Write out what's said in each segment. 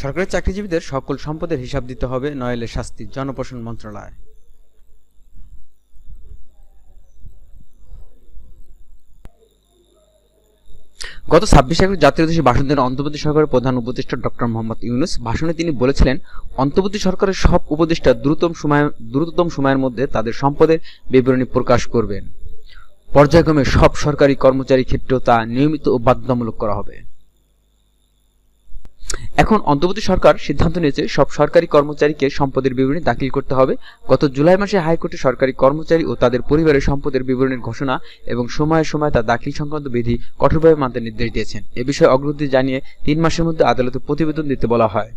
সরকারি চাকরিজীবীদের সকল সম্পদের হিসাব দিতে হবে নইলে শাস্তি জনপোষণ মন্ত্রণালয়। গত ছাব্বিশ এপ্রিল জাতীয় দেশে ভাষণ অন্তর্বর্তী সরকারের প্রধান উপদেষ্টা ডক্টর মোহাম্মদ ইউনুস ভাষণে তিনি বলেছিলেন, অন্তর্বর্তী সরকারের সব উপদেষ্টা দ্রুততম সময় দ্রুততম সময়ের মধ্যে তাদের সম্পদের বিবরণী প্রকাশ করবেন। পর্যায়ক্রমে সব সরকারি কর্মচারী ক্ষেত্রেও তা নিয়মিত ও বাধ্যতামূলক করা হবে। এখন অন্তর্বর্তী সরকার সিদ্ধান্ত নিয়েছে, সব সরকারি কর্মচারীকে সম্পদের বিবরণী দাখিল করতে হবে। গত জুলাই মাসে হাইকোর্টে সরকারি কর্মচারী ও তাদের পরিবারের সম্পদের বিবরণীর ঘোষণা এবং সময়ে সময়ে তা দাখিল সংক্রান্ত বিধি কঠোরভাবে মানতে নির্দেশ দিয়েছেন। এ বিষয়ে অগ্রগতি জানিয়ে তিন মাসের মধ্যে আদালতে প্রতিবেদন দিতে বলা হয়।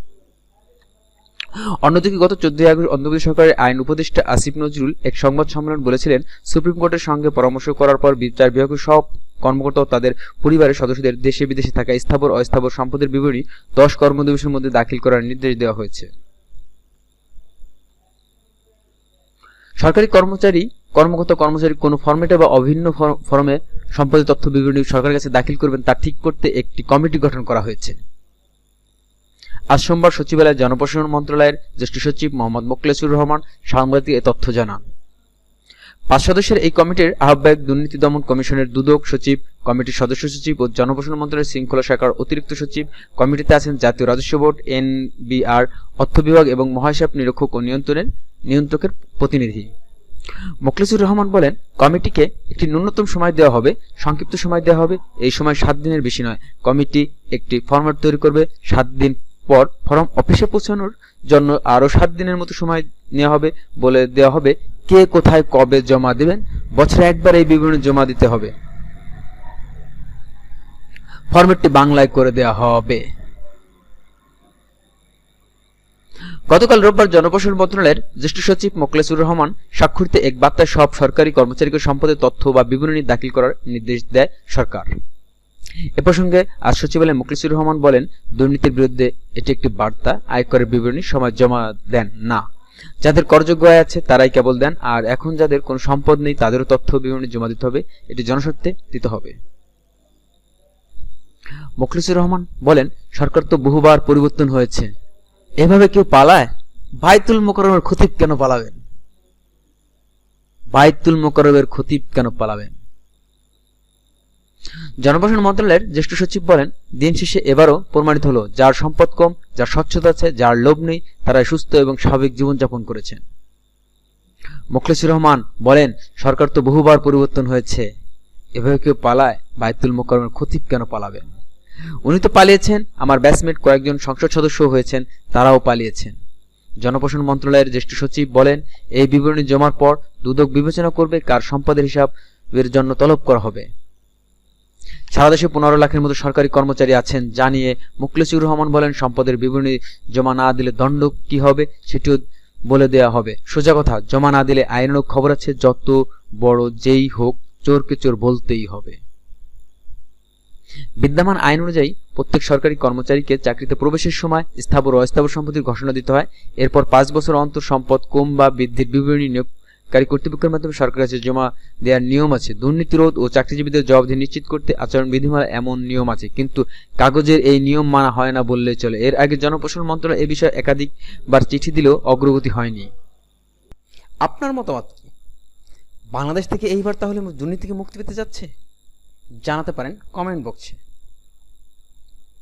অন্যদিকে গত চোদ্দই আগস্ট অন্তর্বর্তী সরকারের আইন উপদেষ্টা আসিফ নজরুল এক সংবাদ সম্মেলন বলেছিলেন, সুপ্রিম কোর্টের সঙ্গে পরামর্শ করার পর বিচার বিভাগের সব কর্মকর্তা ও তাদের পরিবারের সদস্যদের দেশে বিদেশে থাকা স্থাবর অস্থাবর সম্পদের বিবরণী দশ কর্মদিবসের মধ্যে দাখিল করার নির্দেশ দেওয়া হয়েছে। সরকারি কর্মচারী, কর্মকর্তা কর্মচারী কোনো ফর্মেটে বা অভিন্ন ফর্মে সম্পদের তথ্য বিবরণী সরকারের কাছে দাখিল করবেন তা ঠিক করতে একটি কমিটি গঠন করা হয়েছে। আজ সোমবার সচিবালয় জনপ্রশাসন মন্ত্রণালয়ের জ্যেষ্ঠ সচিব মোহাম্মদ মোকলেসুর রহমান সাংবাদিক এ তথ্য জানান। পাঁচ সদস্যের এই কমিটির আহ্বায়ক দুর্নীতি দমন কমিশনের দুদক সচিব, কমিটির সদস্য সচিব ও জনপ্রশাসন মন্ত্রণালয়ের শৃঙ্খলা শাখার অতিরিক্ত সচিব, কমিটিতে আছেন জাতীয় রাজস্ব বোর্ড, এনবিআর, অর্থ বিভাগ এবং মহাহিসাব নিরীক্ষক ও নিয়ন্ত্রণের নিয়ন্ত্রকের প্রতিনিধি। মোখলেসুর রহমান বলেন, কমিটিকে একটি ন্যূনতম সময় দেওয়া হবে, সংক্ষিপ্ত সময় দেওয়া হবে, এই সময় সাত দিনের বেশি নয়। কমিটি একটি ফরম্যাট তৈরি করবে, সাত দিন পর ফর্ম অফিসে পৌঁছানোর জন্য আরও সাত দিনের মতো সময় নেওয়া হবে বলে দেওয়া হবে কে কোথায় কবে জমা দেবেন? বছরে একবার এই বিবরণী জমা দিতে হবে। ফরম্যাটটি বাংলায় করে দেওয়া হবে। গতকাল রোববার জনপ্রশাসন মন্ত্রণালয়ের জ্যেষ্ঠ সচিব মোকলেসুর রহমান স্বাক্ষরিত এক বার্তায় সব সরকারি কর্মচারীকে সম্পদের তথ্য বা বিবরণী দাখিল করার নির্দেশ দেয় সরকার। এ প্রসঙ্গে আজ সচিবালয় মুখলিসুর রহমান বলেন, দুর্নীতির বিরুদ্ধে এটি একটি বার্তা, আয়করের বিবরণী সময় জমা দেন না। যাদের করযোগ্য আয় আছে, তারাই কেবল দেন, আর এখন যাদের কোনো সম্পদ নেই, তাদেরও তথ্য বিবরণী জমা দিতে হবে, এটি জনস্বার্থে দিতে হবে। মুখলিসুর রহমান বলেন, সরকার তো বহুবার পরিবর্তন হয়েছে। এভাবে কেউ পালায়? বাইতুল মোকরমের খতিব কেন পালাবেন? বাইতুল মোকরমের খতিব কেন পালাবেন? জনপ্রশাসন মন্ত্রণালয়ের জ্যেষ্ঠ সচিব বলেন, দিন শেষে এবারও প্রমাণিত হলো, যার সম্পদ কম যার স্বচ্ছতা আছে, যার লোভ নেই তারা সুস্থ এবং স্বাভাবিক জীবনযাপন করেছেন। মোখলেসুর রহমান বলেন, সরকার তো বহুবার পরিবর্তন হয়েছে। এভাবে কেউ পালায়, বায়তুল মোকরমের খতিব কেন পালাবেন? উনি তো পালিয়েছেন, আমার ব্যাচমেট কয়েকজন সংসদ সদস্য হয়েছেন, তারাও পালিয়েছেন। জনপ্রশাসন মন্ত্রণালয়ের জ্যেষ্ঠ সচিব বলেন, এই বিবরণী জমার পর দুদক বিবেচনা করবে কার সম্পদের হিসাবের জন্য তলব করা হবে। সারা দেশে পনেরো লাখের মতো সরকারি কর্মচারী আছেন, জানিয়ে মুখলেসুর রহমান বলেন, সম্পদের বিবরণী জমা না দিলে দণ্ড কি হবে সেটিও বলে দেয়া হবে। সোজা কথা, জমা না দিলে আইনেরও খবর আছে, যত বড় যেই হোক, চোরকে চোর বলতেই হবে। বিদ্যমান আইন অনুযায়ী প্রত্যেক সরকারি কর্মচারীকে চাকরিতে প্রবেশের সময় স্থাবর ও অস্থাবর সম্পত্তির ঘোষণা দিতে হয়। এরপর পাঁচ বছর অন্তর সম্পদ কম বা বৃদ্ধির বিবরণী নিয়োগকারী কর্তৃপক্ষের মাধ্যমে সরকারের কাছে জমা দেওয়ার নিয়ম আছে। দুর্নীতি রোধ ও চাকরিজীবীদের জবাবদিহি নিশ্চিত করতে আচরণ বিধিমালা এমন নিয়ম আছে, কিন্তু কাগজের এই নিয়ম মানা হয় না বললেই চলে। এর আগে জনপ্রশাসন মন্ত্রণালয় এ বিষয়ে একাধিকবার চিঠি দিলেও অগ্রগতি হয়নি। আপনার মতামত কি? বাংলাদেশ থেকে এইবার তাহলে দুর্নীতি থেকে মুক্তি পেতে যাচ্ছে? জানাতে পারেন কমেন্ট বক্সে।